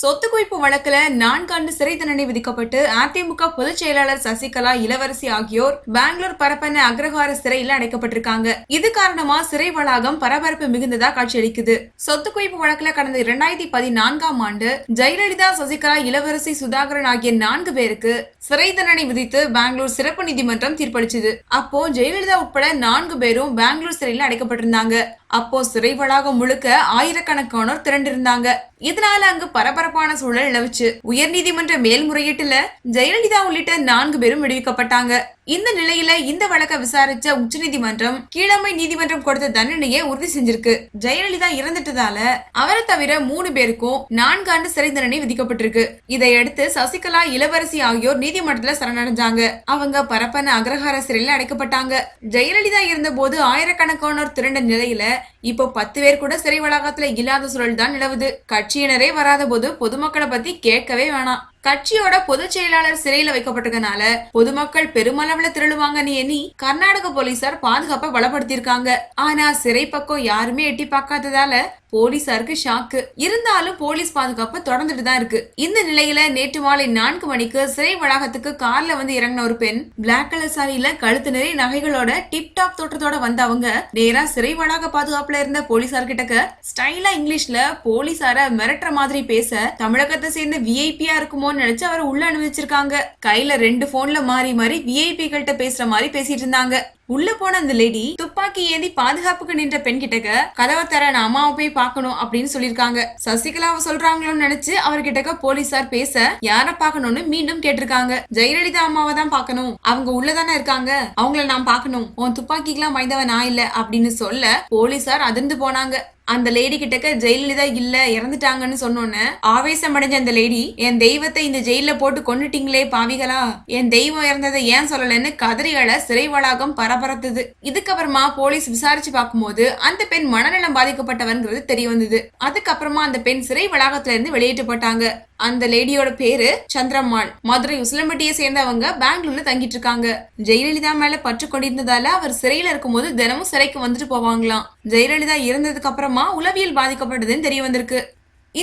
சொத்து குவிப்பு வழக்குல நான்காண்டு சிறை தண்டனை விதிக்கப்பட்டு அதிமுக பொதுச் செயலாளர் சசிகலா இளவரசி ஆகியோர் பெங்களூர் பரப்பன அக்ரஹார சிறையில் அடைக்கப்பட்டிருக்காங்க. இது காரணமா சிறை வளாகம் பரபரப்பு மிகுந்ததா காட்சியளிக்குது. சொத்து குவிப்பு வழக்குல கடந்த இரண்டாயிரத்தி பதினான்காம் ஆண்டு ஜெயலலிதா சசிகலா இளவரசி சுதாகரன் ஆகிய நான்கு பேருக்கு சிறை தண்டனை விதித்து பெங்களூர் சிறப்பு நீதிமன்றம் தீர்ப்பளிச்சது. அப்போ ஜெயலலிதா உட்பட நான்கு பேரும் பெங்களூர் சிறையில் அடைக்கப்பட்டிருந்தாங்க. அப்போ சிறை வளாகம் முழுக்க ஆயிரக்கணக்கானோர் திரண்டிருந்தாங்க. இதனால அங்கு பரபரப்பான சூழல் நிலவுச்சு. உயர்நீதிமன்ற மேல்முறையீட்டுல ஜெயலலிதா உள்ளிட்ட நான்கு பேரும் விடுவிக்கப்பட்டாங்க. இந்த நிலையில இந்த வழக்கை விசாரிச்ச உச்சநீதிமன்றம் கீழமை நீதிமன்றம் கொடுத்த தண்டனையை உறுதி செஞ்சிருக்கு. ஜெயலலிதா இறந்துட்டதால அவரை தவிர மூணு பேருக்கும் நான்கு ஆண்டு சிறை தண்டனை விதிக்கப்பட்டிருக்கு. இதையடுத்து சசிகலா இளவரசி ஆகியோர் நீதிமன்றத்துல சரணடைஞ்சாங்க. அவங்க பரப்பன அக்ரஹார சிறையில் அடைக்கப்பட்டாங்க. ஜெயலலிதா இருந்த போது ஆயிரக்கணக்கானோர் திரண்ட நிலையில இப்போ பத்து பேர் கூட சிறை வளாகத்துல இல்லாத சூழல் தான் நிலவுது. கட்சியினரே வராத போது பொதுமக்களை பத்தி கேட்கவே வேணாம். கட்சியோட பொதுச் செயலாளர் சிறையில வைக்கப்பட்டதுனால பொதுமக்கள் பெருமளவுல திரளுவாங்கன்னு எண்ணி கர்நாடக போலீசார் பாதுகாப்பை பலப்படுத்தியிருக்காங்க ஆனா சிறை பக்கம் யாருமே எட்டி பார்க்காததால போலீசாருக்கு ஷாக்கு. இருந்தாலும் போலீஸ் பாதுகாப்பு தொடர்ந்துட்டு தான் இருக்கு. இந்த நிலையில நேற்று மாலை நான்கு மணிக்கு சிறை வளாகத்துக்கு கார்ல வந்து இறங்கின ஒரு பெண் பிளாக் கலர் சாரியில கழுத்து நிறைய நகைகளோட டிப் டாப் தோற்றத்தோட வந்த அவங்க நேரா சிறை வளாக பாதுகாப்புல இருந்த போலீசார் கிட்டக்க ஸ்டைலா இங்கிலீஷ்ல போலீசார மிரட்டுற மாதிரி பேச தமிழகத்தை சேர்ந்த விஐபியா போன் நினைச்சு அவரை உள்ள அனுமதிச்சிருக்காங்க கையில ரெண்டு போன்ல மாறி மாறி விஐபி கிட்ட பேசுற மாதிரி பேசிட்டு இருந்தாங்க. உள்ள போன அந்த லேடி துப்பாக்கி ஏந்தி பாதுகாப்புக்கு நின்ற பெண் கிட்டக்க கதவை தர நான் அம்மாவை போய் பார்க்கணும் அப்படின்னு சொல்லிருக்காங்க சசிகலாவை சொல்றாங்களோன்னு நினைச்சு அவர்கிட்டக்க போலீசார் பேச யார பார்க்கணும்னு மீண்டும் கேட்டிருக்காங்க. ஜெயலலிதா அம்மாவை தான் பாக்கணும் அவங்க உள்ளதானே இருக்காங்க. அவங்கள நான் பார்க்கணும். உன் துப்பாக்கிக்கெல்லாம் வாய்ந்தவன் நான் இல்ல அப்படின்னு சொல்ல போலீசார் அதிர்ந்து போனாங்க. அந்த லேடி கிட்டக்க ஜெயலலிதா இல்ல இறந்துட்டாங்கன்னு சொன்னோன்னே ஆவேசம் அடைஞ்ச அந்த லேடி என் தெய்வத்தை இந்த ஜெயில போட்டு கொண்டுட்டீங்களே பாவிகளா? என் தெய்வம் இறந்ததை ஏன் சொல்லலன்னு கதறிகள சிறை வளாகம் பரபரத்துது. இதுக்கப்புறமா போலீஸ் விசாரிச்சு பார்க்கும்போது அந்த பெண் மனநலம் பாதிக்கப்பட்டவன்கிறது தெரிய வந்தது. அதுக்கப்புறமா அந்த பெண் சிறை வளாகத்துல இருந்து வெளியேற்றப்பட்டாங்க அந்த லேடியோட பேரு சந்திரம்மாள். மதுரை உசிலம்பட்டியை சேர்ந்தவங்க பெங்களூர்ல தங்கிட்டு இருக்காங்க. ஜெயலலிதா மேல பற்று கொண்டிருந்ததால அவர் சிறையில இருக்கும்போது தினமும் சிறைக்கு வந்துட்டு போவாங்களாம். ஜெயலலிதா இறந்ததுக்கு அப்புறம் உளவியல் பாதிக்கப்பட்டதுன்னு தெரிய வந்திருக்கு.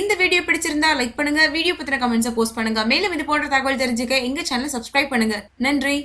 இந்த வீடியோ பிடிச்சிருந்தா லைக் பண்ணுங்க வீடியோ பத்தின கமெண்ட்ஸை போஸ்ட் பண்ணுங்க. மேலும் இது போன்ற தகவல் தெரிஞ்சுக்க எங்க சேனலை சப்ஸ்கிரைப் பண்ணுங்க. நன்றி.